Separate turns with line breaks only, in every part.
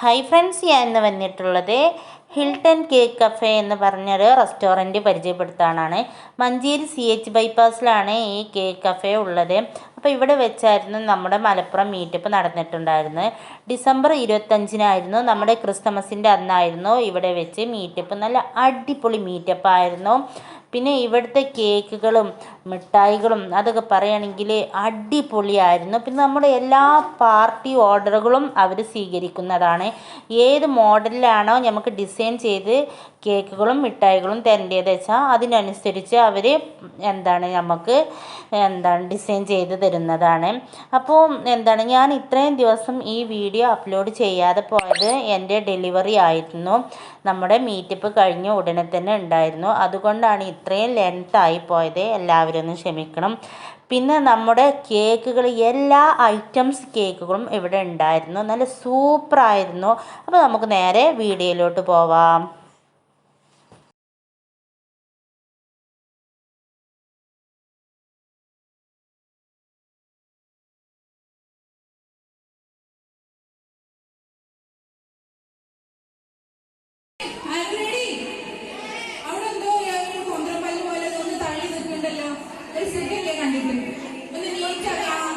Hi friends ഞാൻ ഇന്ന് വന്നിട്ടുള്ളത് ഹിൽട്ടൺ കേക്ക് കഫേ എന്ന് പറഞ്ഞൊരു റെസ്റ്റോറന്റ് പരിചയപ്പെടുത്താനാണ്. മഞ്ചേരി സി എച്ച് ബൈപ്പാസിലാണ് ഈ കേക്ക് കഫേ ഉള്ളത്. അപ്പോൾ ഇവിടെ വെച്ചായിരുന്നു നമ്മുടെ മലപ്പുറം മീറ്റപ്പ് നടന്നിട്ടുണ്ടായിരുന്നത്. ഡിസംബർ ഇരുപത്തഞ്ചിനായിരുന്നു നമ്മുടെ ക്രിസ്മസിന്റെ അന്നായിരുന്നു ഇവിടെ വെച്ച് മീറ്റപ്പ് നല്ല അടിപൊളി മീറ്റപ്പ് ആയിരുന്നു പിന്നെ ഇവിടുത്തെ കേക്കുകളും മിഠായികളും അതൊക്കെ പറയുകയാണെങ്കിൽ അടിപൊളിയായിരുന്നു. പിന്നെ നമ്മുടെ എല്ലാ പാർട്ടി ഓർഡറുകളും അവർ സ്വീകരിക്കുന്നതാണ്. ഏത് മോഡലിലാണോ നമുക്ക് ഡിസൈൻ ചെയ്ത് കേക്കുകളും മിഠായികളും തരേണ്ടത് വെച്ചാൽ അതിനനുസരിച്ച് അവർ എന്താണ് നമുക്ക് എന്താണ് ഡിസൈൻ ചെയ്ത് തരുന്നതാണ്. അപ്പോൾ എന്താണ് ഞാൻ ഇത്രയും ദിവസം ഈ വീഡിയോ അപ്ലോഡ് ചെയ്യാതെ പോയത് എന്റെ ഡെലിവറി ആയിരുന്നു. നമ്മുടെ മീറ്റപ്പ് കഴിഞ്ഞ ഉടനെ തന്നെ ഉണ്ടായിരുന്നു. അതുകൊണ്ടാണ് ഇത്രയും ലെങ്തായി പോയത്. എല്ലാവരും ഒന്ന് ക്ഷമിക്കണം. പിന്നെ നമ്മുടെ കേക്കുകൾ എല്ലാ ഐറ്റംസ് കേക്കുകളും ഇവിടെ ഉണ്ടായിരുന്നു. നല്ല സൂപ്പറായിരുന്നു അപ്പോൾ നമുക്ക് നേരെ വീഡിയോയിലോട്ട് പോവാം.
അവിടെ എന്തോ ഒരു കൊന്തപ്പല്ല് പോലെ ഒന്ന് തള്ളി നിൽക്കുന്നുണ്ടല്ലോ. ഒരു സുഖമില്ലേ കണ്ടിട്ട്? ഒന്ന് നീറ്റ് ആക്കാം.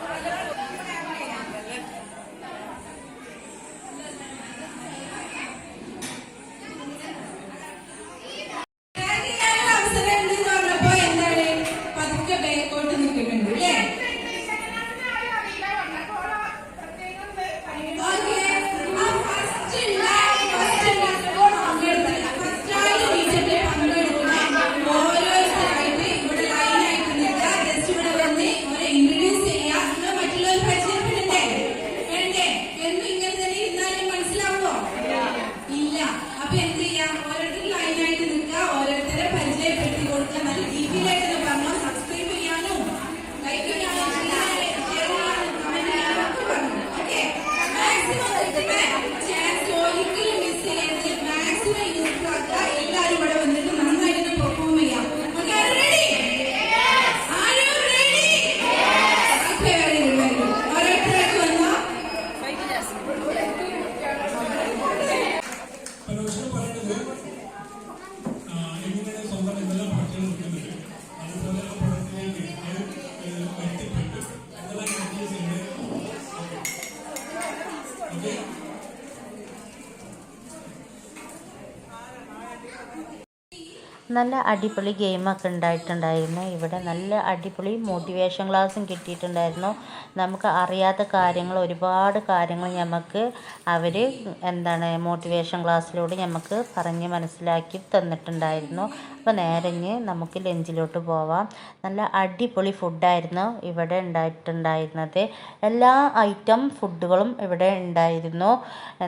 Tag Amen. നല്ല
അടിപൊളി ഗെയിമൊക്കെ ഉണ്ടായിട്ടുണ്ടായിരുന്നു. ഇവിടെ നല്ല അടിപൊളി മോട്ടിവേഷൻ ക്ലാസ്സും കിട്ടിയിട്ടുണ്ടായിരുന്നു. നമുക്ക് അറിയാത്ത കാര്യങ്ങൾ ഒരുപാട് കാര്യങ്ങൾ നമുക്ക് അവർ എന്താണ് മോട്ടിവേഷൻ ക്ലാസ്സിലൂടെ നമുക്ക് പറഞ്ഞ് മനസ്സിലാക്കി തന്നിട്ടുണ്ടായിരുന്നു. അപ്പോൾ നേരഞ്ഞ് നമുക്ക് ലഞ്ചിലോട്ട് പോവാം. നല്ല അടിപൊളി ഫുഡായിരുന്നു ഇവിടെ ഉണ്ടായിട്ടുണ്ടായിരുന്നത്. എല്ലാ ഐറ്റം ഫുഡുകളും ഇവിടെ ഉണ്ടായിരുന്നു.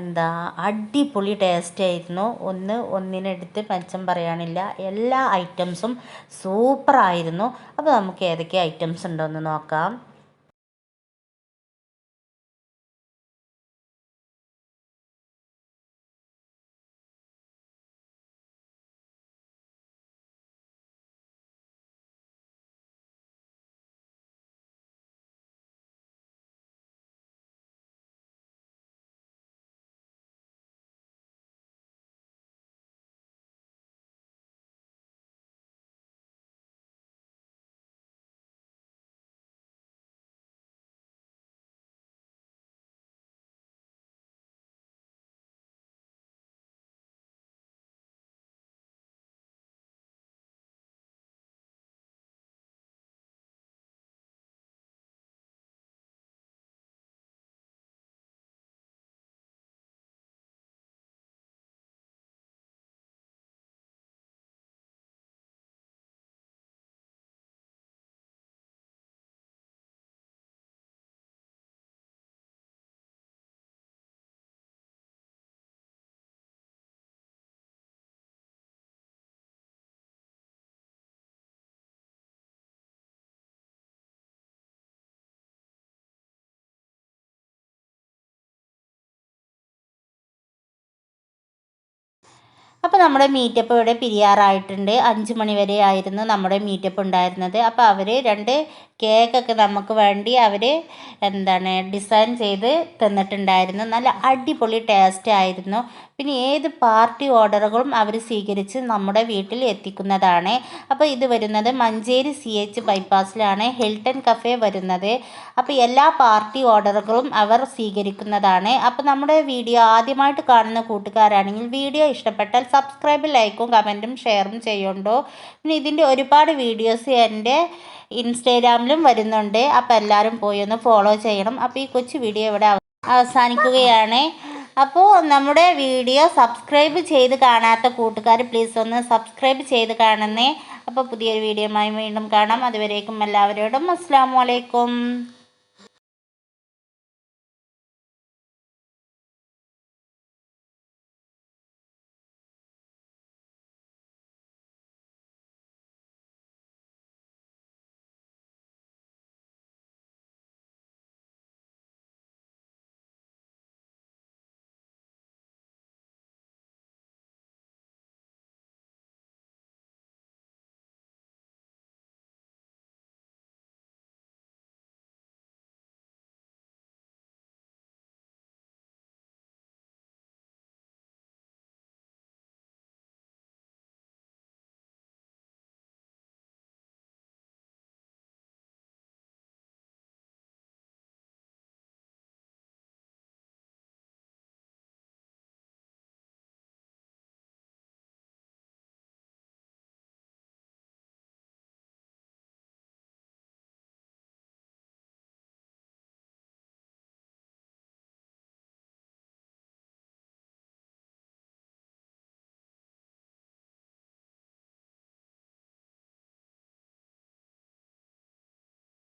എന്താ അടിപൊളി ടേസ്റ്റ് ആയിരുന്നു. ഒന്ന് ഒന്നിനെടുത്ത് മെച്ചം പറയാനില്ല. എല്ലാ ഐറ്റംസും സൂപ്പറായിരുന്നു അപ്പോൾ നമുക്ക് ഏതൊക്കെ ഐറ്റംസ് ഉണ്ടോ എന്ന് നോക്കാം. അപ്പോൾ നമ്മുടെ മീറ്റപ്പ് ഇവിടെ പിരിയാറായിട്ടുണ്ട്. അഞ്ച് മണി വരെ ആയിരുന്നു നമ്മുടെ മീറ്റപ്പ് ഉണ്ടായിരുന്നത്. അപ്പോൾ അവർ രണ്ട് കേക്കൊക്കെ നമുക്ക് വേണ്ടി അവർ എന്താണ് ഡിസൈൻ ചെയ്ത് തന്നിട്ടുണ്ടായിരുന്നു. നല്ല അടിപൊളി ടേസ്റ്റ് ആയിരുന്നു. പിന്നെ ഏത് പാർട്ടി ഓർഡറുകളും അവർ സ്വീകരിച്ച് നമ്മുടെ വീട്ടിൽ എത്തിക്കുന്നതാണ്. അപ്പോൾ ഇത് വരുന്നത് മഞ്ചേരി സി എച്ച് ബൈപ്പാസിലാണ് ഹിൽട്ടൺ കഫേ വരുന്നത്. അപ്പോൾ എല്ലാ പാർട്ടി ഓർഡറുകളും അവർ സ്വീകരിക്കുന്നതാണ്. അപ്പോൾ നമ്മുടെ വീഡിയോ ആദ്യമായിട്ട് കാണുന്ന കൂട്ടുകാരാണെങ്കിൽ വീഡിയോ ഇഷ്ടപ്പെട്ടാൽ സബ്സ്ക്രൈബ് ലൈക്കും കമന്റും ഷെയറും ചെയ്യുന്നുണ്ടോ പിന്നെ ഇതിന്റെ ഒരുപാട് വീഡിയോസ് എന്റെ ഇൻസ്റ്റാഗ്രാമിലും വരുന്നുണ്ട്. അപ്പോൾ എല്ലാവരും പോയി ഒന്ന് ഫോളോ ചെയ്യണം. അപ്പോൾ ഈ കൊച്ചു വീഡിയോ ഇവിടെ അവസാനിക്കുകയാണ്. അപ്പോൾ നമ്മുടെ വീഡിയോ സബ്സ്ക്രൈബ് ചെയ്ത് കാണാത്ത കൂട്ടുകാർ പ്ലീസ് ഒന്ന് സബ്സ്ക്രൈബ് ചെയ്ത് കാണുന്നേ. അപ്പോൾ പുതിയൊരു വീഡിയോയുമായി വീണ്ടും കാണാം. അതുവരേക്കും എല്ലാവരോടും അസ്സാം വലൈക്കും